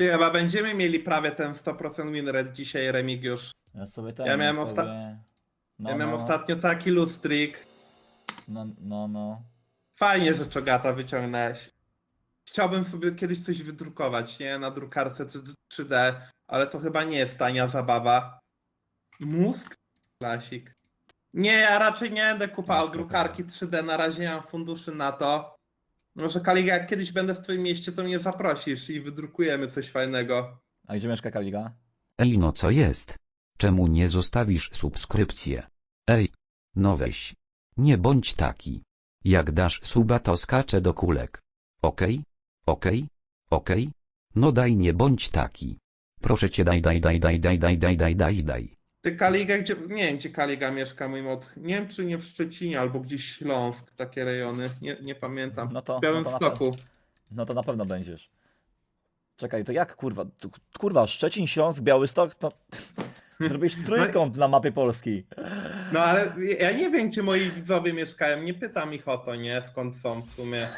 Ty chyba będziemy mieli prawie ten 100% win rate dzisiaj, Remigiusz. Ja sobie ten, Ja miałem sobie... osta- No, ja miałem no, ostatnio taki lustrik. No, no, no. Fajnie, że czogata wyciągnąłeś. Chciałbym sobie kiedyś coś wydrukować, nie? Na drukarce 3D, ale to chyba nie jest tania zabawa. Mózg? Klasik. Nie, ja raczej nie będę kupował drukarki 3D, na razie nie mam funduszy na to. Może Kaliga, jak kiedyś będę w twoim mieście, to mnie zaprosisz i wydrukujemy coś fajnego. A gdzie mieszka Kaliga? Ej no co jest? Czemu nie zostawisz subskrypcję? Ej. No weź. Nie bądź taki. Jak dasz suba to skacze do kulek. Okej? Okej? Okej? No daj nie bądź taki. Proszę cię daj daj daj daj daj daj daj daj daj daj. Ty Kaliga, gdzie, nie wiem gdzie Kaliga mieszka, mój mod. Nie wiem czy nie w Szczecinie, albo gdzieś Śląsk, takie rejony. Nie, nie pamiętam. No to, w Białym no to na Stoku. No to na pewno będziesz. Czekaj, to jak kurwa? Tu- Kurwa, Szczecin, Śląsk, Białystok, to zrobiłeś trójkąt na mapie Polski. No ale ja nie wiem, gdzie moi widzowie mieszkają. Nie pytam ich o to, nie? Skąd są w sumie.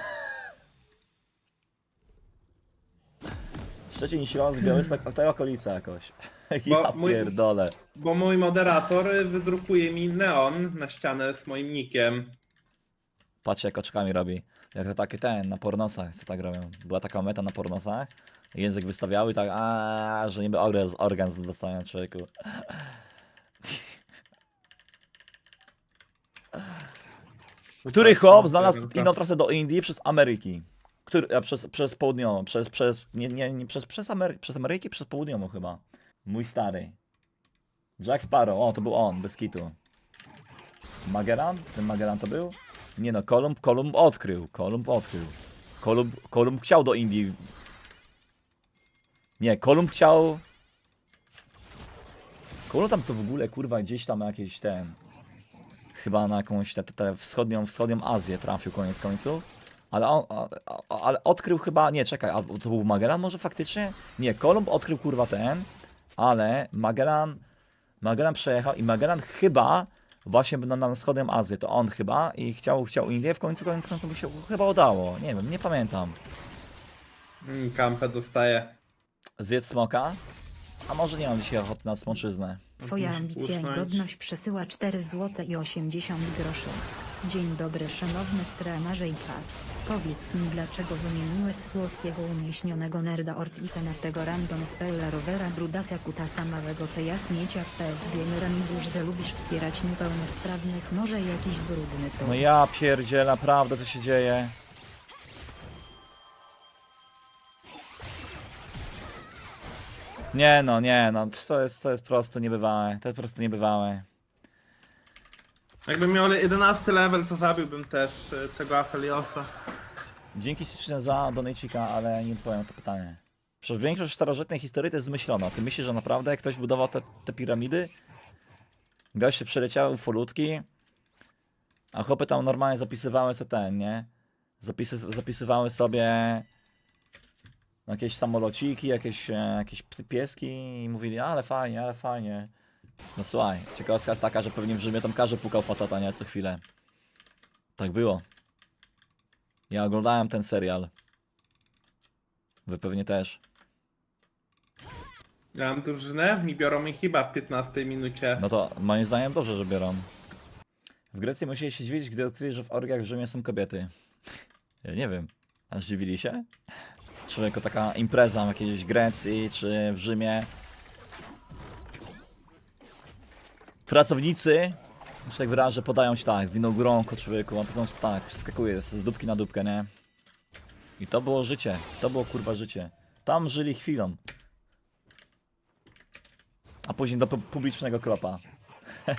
Szczecin, Śląsk, Białystok, a te okolice jakoś. Bo Ja mój- pierdolę. Bo mój moderator wydrukuje mi neon na ścianę z moim nikiem. Patrzcie jak oczkami robi. Jak to taki ten, na pornosach, co tak robią. Była taka meta na pornosach. Język wystawiały i tak, a że niby organ, organ dostają człowieku. Który chłop znalazł inną trasę do Indii przez Ameryki? Który, a przez, przez południową, przez, przez, nie, nie, nie przez, przez, Amery, przez Ameryki, przez południową chyba. Mój stary. Jack Sparrow, o to był on, bez kitu. Magellan? Ten Magellan to był? Nie no, Kolumb, Kolumb odkrył, Kolumb odkrył. Kolumb, Kolumb chciał do Indii. Nie, Kolumb chciał... Kolumb tam to w ogóle, kurwa, gdzieś tam jakieś ten... Chyba na jakąś tę wschodnią, wschodnią Azję trafił koniec końców. Ale on, a, a, ale odkrył chyba, nie, czekaj, albo to był Magellan może faktycznie? Nie, Kolumb odkrył kurwa ten, ale Magellan, Magellan przejechał i Magellan chyba właśnie na, na wschodnią Azję, to on chyba i chciał, chciał Indię, w końcu koniec końców mu się chyba udało, nie wiem, nie pamiętam. Mm, kampę dostaje. Zjedz smoka? A może nie mam dzisiaj ochoty na smoczyznę. Twoja ambicja i godność przesyła 4 zł i 80 groszy. Dzień dobry szanowny streamerze i pat. Powiedz mi dlaczego wymieniłeś słodkiego umieśnionego nerda Ortisa na tego random spella rovera Brudasa Kutasa małego co ja śmiecia PSB Ramidusz że lubisz wspierać niepełnosprawnych może jakiś brudny to. No ja pierdzielę, naprawdę co się dzieje? Nie no, nie no, to jest, to jest po prostu niebywałe, to jest po prostu niebywałe. Jakbym miał 11 level, to zabiłbym też y, tego Afeliosa. Dzięki ślicznie za donajcika, ale nie odpowiem na to pytanie. Przez większość starożytnej historii to jest zmyślona. Ty myślisz, że naprawdę ktoś budował te, te piramidy? Goście przeleciały ufolutki, a chłopy tam normalnie zapisywały sobie ten, nie? Zapisy, zapisywały sobie jakieś samolociki, jakieś, e, jakieś pieski i mówili, ale fajnie, ale fajnie. No słuchaj, ciekawostka jest taka, że pewnie w Rzymie tam każdy pukał faceta, nie? Co chwilę. Tak było. Ja oglądałem ten serial. Wy pewnie też. Ja mam drużynę, mi biorą mi chyba w 15 minucie. No to moim zdaniem dobrze, że biorą. W Grecji musieli się dziwić, gdy odkryli, że w orgiach w Rzymie są kobiety. Ja nie wiem. A zdziwili się? Czy jako taka impreza w jakiejś Grecji, czy w Rzymie. Pracownicy, że tak wyrażę, podają ci tak, wino gronko człowieku, a tam tak, przeskakuje z dupki na dupkę, nie? I to było życie, to było kurwa życie. Tam żyli chwilą. A później do pu- publicznego klopa.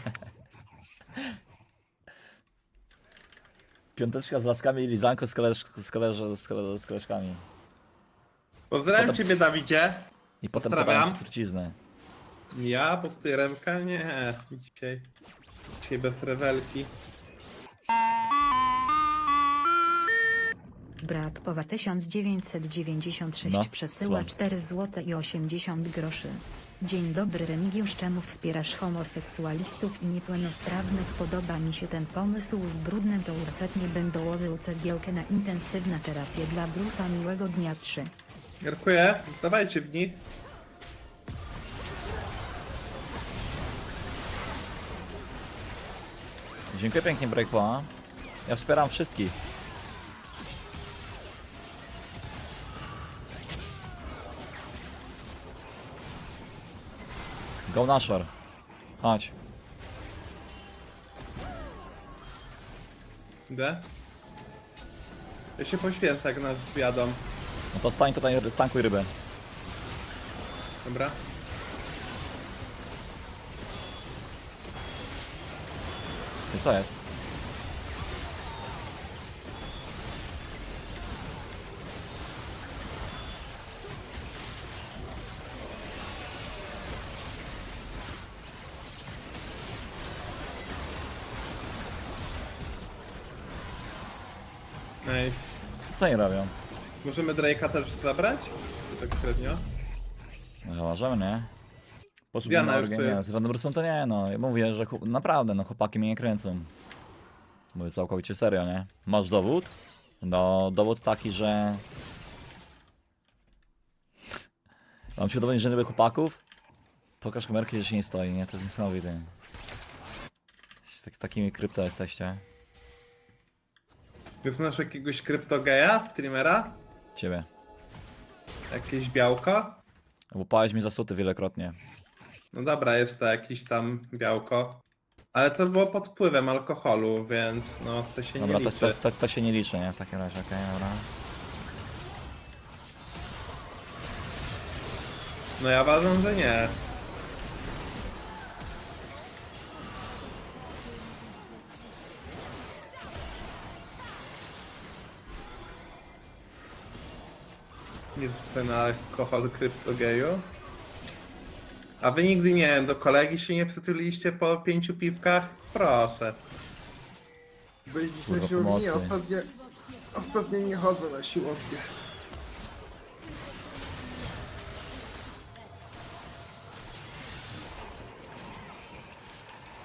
Piąteczka z laskami i lizanko z, koleż, z, koleż, z, koleż, z koleżkami. Pozdrawiam Potem- ciebie, Dawidzie. I potem Pozdrawiam. podają ci truciznę. Ja, pustuję Remka? Nie, dzisiaj. Dzisiaj bez rewelki. Brak Powa 1996 No, przesyła słabo. 4 zł i 80 groszy. Dzień dobry Remigiusz czemu wspierasz homoseksualistów i niepełnosprawnych podoba mi się ten pomysł z brudnym to urfetnie będą łożył cegiełkę na intensywna terapia dla Brusa miłego dnia 3. Dziękuję. Dawajcie w nich. Dziękuję pięknie, Breakpoa. Ja wspieram wszystkich. Go Nashor. Chodź. Idę. Ja się poświęcę, jak nas wiadą. No to stań tutaj, stankuj rybę. Dobra. Co jest? Nice. Co oni robią? Możemy Drake'a też zabrać? Tak średnio. No, możemy, nie? Poszedł Diana na już tu nie, jest. z to nie, no. Ja mówię, że chłop... naprawdę, no chłopaki mnie nie kręcą. Mówię całkowicie serio, nie? Masz dowód? No, dowód taki, że... Mam ci udowodnić, że nie lubię chłopaków? Pokaż kamerkę, że się nie stoi, nie? To jest niesamowite. Tak, takimi krypto jesteście. Ty znasz jakiegoś kryptogeja, streamera? Ciebie. Jakieś białko? Łupałeś mi zasuty wielokrotnie. No dobra, jest to jakiś tam białko. Ale to było pod wpływem alkoholu, więc no to się Dobra, nie to, liczy. to, to, to się nie liczy, nie? W takim razie, okej, dobra. No ja uważam, że nie. Nie na alkohol kryptogeju. A wy nigdy nie wiem, do kolegi się nie przytuliliście po pięciu piwkach? Proszę. Kurwa, na siłownię? Nie, pomocy. ostatnio, ostatnio nie chodzę na siłownię.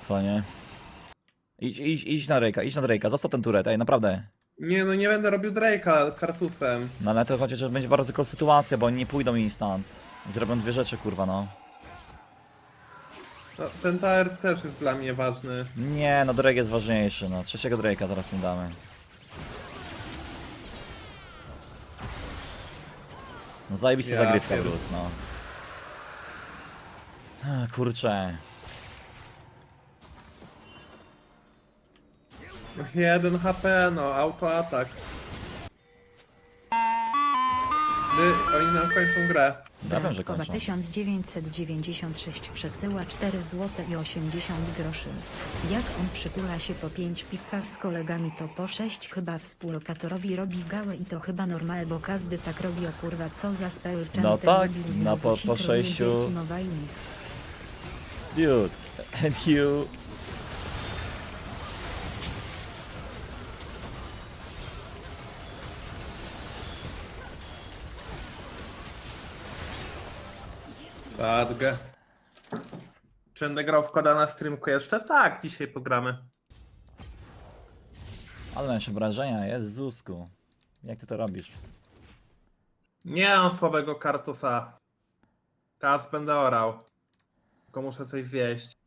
Fajnie. Idź, idź, idź na Rejka, idź na Rejka, zostaw ten turet, ej, naprawdę. Nie no, nie będę robił Drake'a kartusem. No ale to chodzi, że będzie bardzo tylko sytuacja, bo oni nie pójdą instant. Zrobią dwie rzeczy, kurwa, no. No, ten tower też jest dla mnie ważny. Nie, no Drake jest ważniejszy, no. Trzeciego Drake'a zaraz im damy. No zajebista Ja zagrywka, pierd- Bruce, no. Ach, Kurczę. Jeden HP, no, autoatak. Ty, oni nam kończą grę. Wiem, że Kowa kończą. 1996 przesyła 4 zł i 80 groszy. Jak on przytula się po 5 piwkach z kolegami to po 6 chyba współlokatorowi robi gałę i to chyba normal, bo każdy tak robi o kurwa co za spell No tak, no po- po sześciu-. Dude, and you... Sadgę. Czy będę grał w koda na streamku jeszcze? Tak, dzisiaj pogramy. Ale nasze wrażenia, Jezusku. Jak ty to robisz? Nie mam słabego kartusa. Teraz będę orał. Tylko muszę coś wieść.